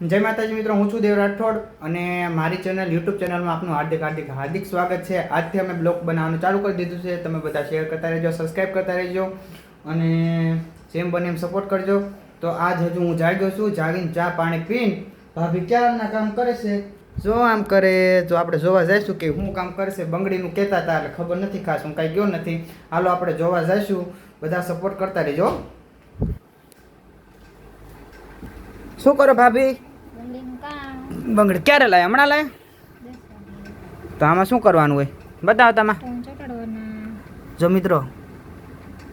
જય માતાજી મિત્રો, હું છું દેવ રાઠોડ અને મારી ચેનલ, યુટ્યુબ ચેનલમાં આપનું હાર્દિક હાર્દિક હાર્દિક સ્વાગત છે. આજથી અમે બ્લોગ બનાવવાનું ચાલુ કરી દીધું છે. તમે બધા શેર કરતા રહેજો સબસ્ક્રાઈબ કરતા રહેજો અને જેમ બને એમ સપોર્ટ કરજો. તો આજ હજુ હું જાગ્યો છું, જાગીને ચા પાણી પીને ભાભી ક્યારના કામ કરે છે? જો આમ કરે, જો આપણે જોવા જઈશું કે હું કામ કરશે બંગડીનું કહેતા હતા એટલે ખબર નથી, ખાસ હું કાંઈ ગયો નથી. હાલો આપણે જોવા જઈશું. બધા સપોર્ટ કરતા રહેજો. શું કરો ભાભી? બંગડી. ક્યારે લાય? હમણાં લાય? તો આમાં શું કરવાનું હોય? બતાવો તમે. જો મિત્રો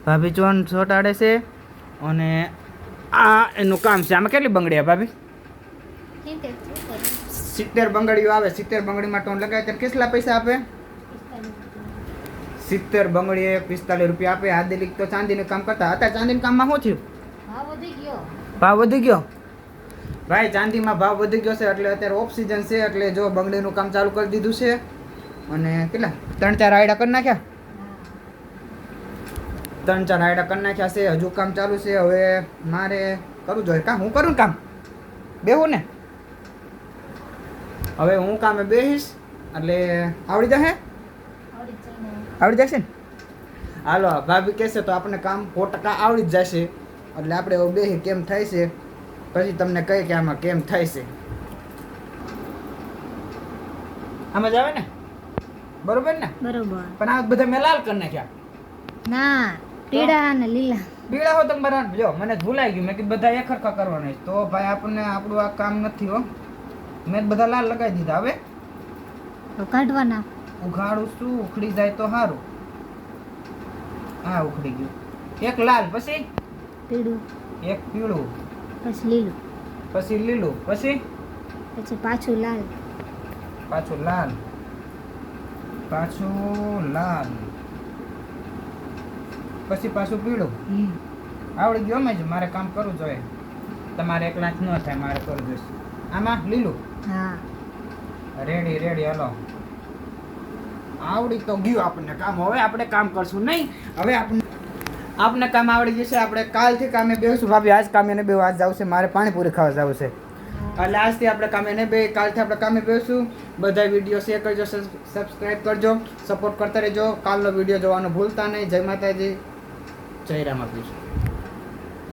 ભાભી ચોન ચોટાડે છે અને આ એનું કામ છે. આમાં કેટલી બંગડી ભાભી? સિત્તેર બંગડીઓ આવે. સિત્તેર બંગડીમાં ટોન લગાવે ત્યારે કેટલા પૈસા આપે? સિત્તેર બંગડીએ પિસ્તાલીસ રૂપિયા આપે. આ તો ચાંદીનું કામ કરતા હતા. ચાંદીનું કામમાં શું થયું? ભાવ વધી ગયો. ભાવ વધી ગયો? ભાઈ ચાંદીમાં ભાવ વધી ગયો છે એટલે અત્યારે ઓફ સિઝન છે એટલે જો બંગડીનું કામ ચાલુ કરી દીધું છે. અને કેટલા? ત્રણ ચાર આયડા કરી નાખ્યા? ત્રણ ચાર આયડા કરી નાખ્યા છે હજુ કામ ચાલુ છે. હવે મારે કરવું જોઈએ. કામ હું કરું કામ? બેહું ને? હવે હું કામે બેહીશ એટલે આવડી જશે? આવડી. જશે ને? હાલો ભાભી કહેશે તો આપણને કામ સો ટકા આવડી જ જશે. એટલે આપણે હવે બેહી કેમ થાય છે? પછી તમને કહે કે આમાં કેમ થાય છે. આમાં જ આવે ને? બરોબર ને? બરોબર. પણ આ બધા મેં લાલ કરી નાખ્યા. ના પીળા અને લીલા. પીળા હો તમે બરાબર જો મને ભૂલાઈ ગયું. મેં કીધું બધા એક હરખા કરવાના તો ભાઈ આપણને આપણું આ કામ નથી હો. મેં બધા લાલ લગાવી દીધા. હવે તો કાઢવાના. ઉઘાડું શું ઉખડી જાય તો સારું હા ઉખડી ગયું. એક લાલ પછી? પીળું. એક પીળું. પછી લીલું. પછી લીલું. પછી? પછી પાછું લાલ. પાછું લાલ. પાછું લાલ. પછી પાછું પીળું. આવડી ગયો જ. મારે કામ કરવું જોઈએ. તમારે એક લાખ ન થાય મારે કરવું જોઈશે આમાં? લીલું? હા. Ready ready hello. આવડી તો ગયું આપણને કામ. હવે આપણે કામ કરશું નહીં. હવે આપણે આપને કામ આવડી જશે આપણે કાલથી કામે બેસું ભાભી, આજ કામે ને બે આજ જવું છે, મારે પાણીપુરી ખાવા જવું છે. એટલે આજથી આપણે કામે ને બે કાલથી આપણે કામે બેસું બધા વીડિયો શેર કરજો સબસ્ક્રાઈબ કરજો, સપોર્ટ કરતા રહેજો. કાલનો વીડિયો જોવાનું ભૂલતા નહીં. જય માતાજી. જય રામ આપીશું